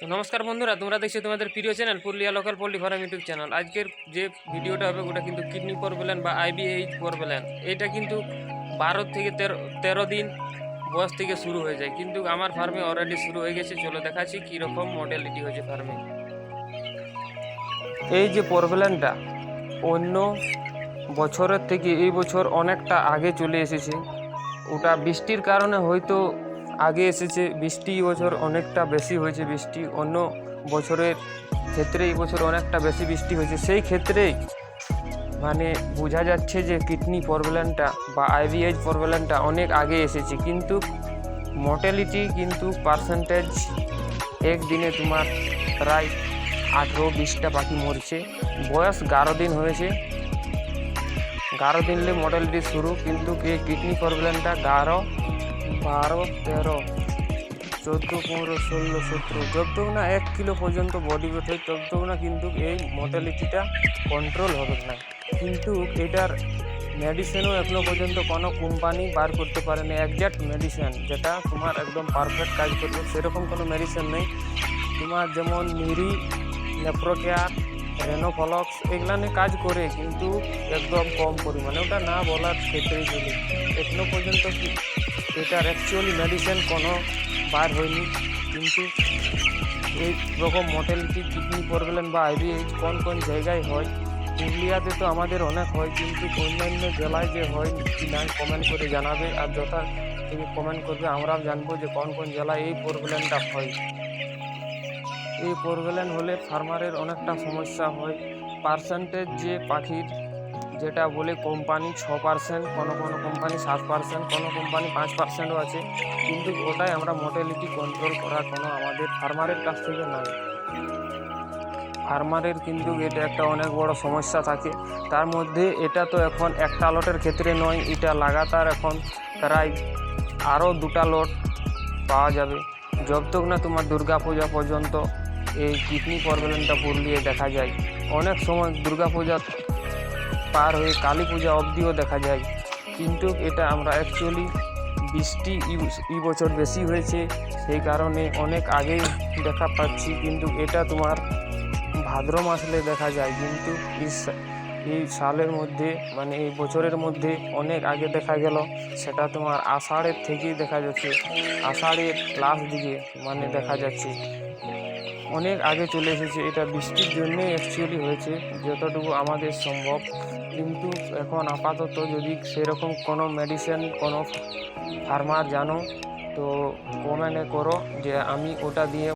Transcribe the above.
তো নমস্কার বন্ধুরা, তোমরা দেখছ তোমাদের প্রিয় channel Purulia local poultry farm YouTube channel আজকের যে ভিডিওটা হবে ওটা কিন্তু কিডনি পরবেলেন বা আইবিএইচ পরবেলেন এটা কিন্তু বারো থেকে তেরো তেরো দিন বয়স থেকে শুরু হয়ে যায়। কিন্তু আমার ফার্মে অলরেডি শুরু হয়ে গেছে। চলো দেখাচ্ছি কীরকম মডেলিটি হয়েছে ফার্মে এই যে পরবেলেনটা অন্য বছরের থেকে এই বছর অনেকটা আগে চলে এসেছে। ওটা বৃষ্টির কারণে হয়তো আগে এসেছে, বৃষ্টি বছর অনেকটা বেশি হয়েছে বৃষ্টি, অন্য বছরের ক্ষেত্রে এই বছর অনেকটা বেশি বৃষ্টি হয়েছে। সেই ক্ষেত্রেই মানে বোঝা যাচ্ছে যে কিডনি প্রবলেমটা বা আইভিএইচ প্রবলেমটা অনেক আগে এসেছে। কিন্তু মর্টালিটি কিন্তু পার্সেন্টেজ একদিনে তোমার প্রায় আঠেরো বিশটা পাখি মরছে। বয়স গারো দিন হয়েছে। গারো দিনলে মডেলটি শুরু, কিন্তু কিডনি প্রবলেমটা গারো বারো, তেরো, চোদ্দ, পনেরো, ষোলো, সতেরো যতটুকু না এক কিলো পর্যন্ত বডি ওয়েট হয় ততটুকু না কিন্তু এই মর্টালিটিটা কন্ট্রোল হবে না। কিন্তু এটার মেডিসিনও এখনও পর্যন্ত কোনো কোম্পানি বার করতে পারে না একজ্যাক্ট মেডিসিন যেটা তোমার একদম পারফেক্ট কাজ করবে, সেরকম কোনো মেডিসিন নেই। তোমার যেমন মিরি নেপ্রোকেয়ার রেনোফলক্স এগুলা নিয়ে কাজ করে কিন্তু একদম কম পরিমাণে, ওটা না বলার ক্ষেত্রেই চলে এখনও পর্যন্ত এটার অ্যাকচুয়ালি মেডিসিন কোনো বার হয়নি। কিন্তু এই রকম মর্টালিটি কিডনি প্রবলেম বা আইবিএইচ কোন কোন জায়গায় হয় পুরুলিয়াতে তো আমাদের অনেক হয়, কিন্তু অন্যান্য জেলায় যে হয়, কি না কমেন্ট করে জানাবে আর যথা তুমি কমেন্ট করবে, আমরাও জানব যে কোন কোন জেলায় এই প্রবলেমটা হয়। এই প্রবলেম হলে ফার্মারের অনেকটা সমস্যা হয়। পার্সেন্টেজ যে পাখির যেটা বলে কোম্পানি ছ পার্সেন্ট কোনো কোনো কোম্পানি সাত পার্সেন্ট কোনো কোম্পানি পাঁচ পার্সেন্টও আছে। কিন্তু ওটাই আমরা মোটালিটি কন্ট্রোল করা কোনো আমাদের ফার্মারের কাছ থেকে নয় ফার্মারের কিন্তু এটা একটা অনেক বড় সমস্যা থাকে। তার মধ্যে এটা তো এখন একটা লটের ক্ষেত্রে নয়, এটা লাগাতার এখন প্রায় আরও দুটা লট পাওয়া যাবে। যতক্ষণ না তোমার দুর্গা পূজা পর্যন্ত এই কিডনি প্রবলেমটা পুরুলিয়ে দেখা যায়। অনেক সময় দুর্গা পূজা পার হয়ে কালী পূজা অবধিও দেখা যায়। কিন্তু এটা আমরা অ্যাকচুয়ালি বৃষ্টি এই বছর বেশি হয়েছে, সেই কারণে অনেক আগেই দেখা পাচ্ছি। কিন্তু এটা তোমার ভাদ্র মাসলে দেখা যায়। কিন্তু এই সালের মধ্যে মানে এই বছরের মধ্যে অনেক আগে দেখা গেল, সেটা তোমার আষাঢ়ের থেকেই দেখা যাচ্ছে। আষাঢ়ের লাস্ট দিকে মানে দেখা যাচ্ছে। অনেক আগে চলে এসেছে। এটা বৃষ্টির জন্যই অ্যাকচুয়ালি হয়েছে, যতটুকু আমাদের সম্ভব। কিন্তু এখন আপাতত যদি সেরকম কোনো মেডিসিন কোনো ফার্মার জানো, তো কমেন্টে করো যে আমি ওটা দিয়ে